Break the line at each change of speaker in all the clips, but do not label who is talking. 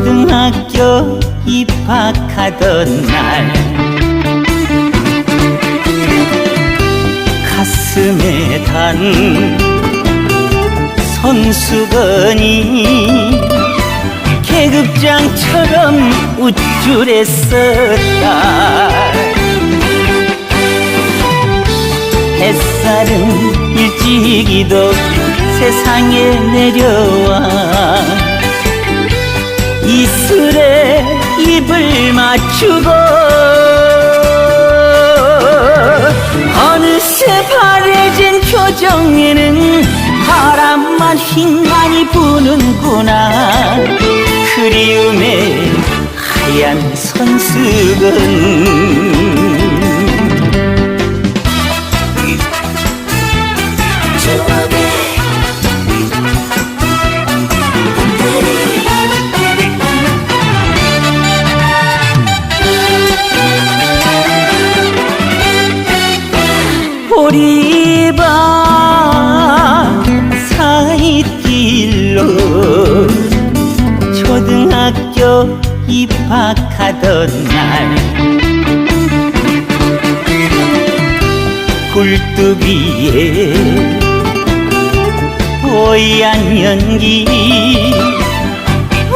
초등학교 입학하던 날 가슴에 단 손수건이 계급장처럼 우쭐했었다. 햇살은 일찍이도 세상에 내려와 이슬에 입을 맞추고 어느새 바래진 표정에는 바람만 휘만이 부는구나. 그리움의 하얀 손수건 보리밭 사이길로 초등학교 입학하던 날. 굴뚝 위에 뽀얀 연기.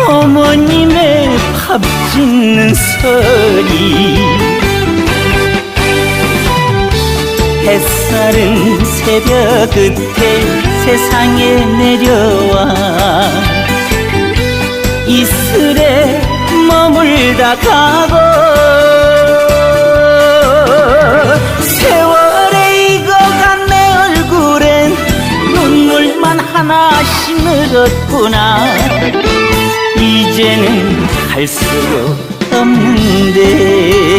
어머님의 밥 짓는 소리 햇살은 새벽 끝에 세상에 내려와 이슬에 머물다 가고 세월에 익어간 내 얼굴엔 눈물만 하나씩 늘었구나. 이제는 갈수록 없는데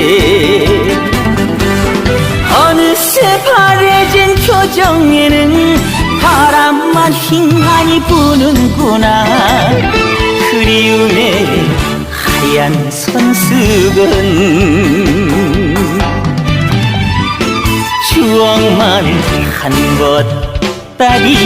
표정에는 바람만 휘만이 부는구나. 그리움의 하얀 손수건 추억만 한 보따리에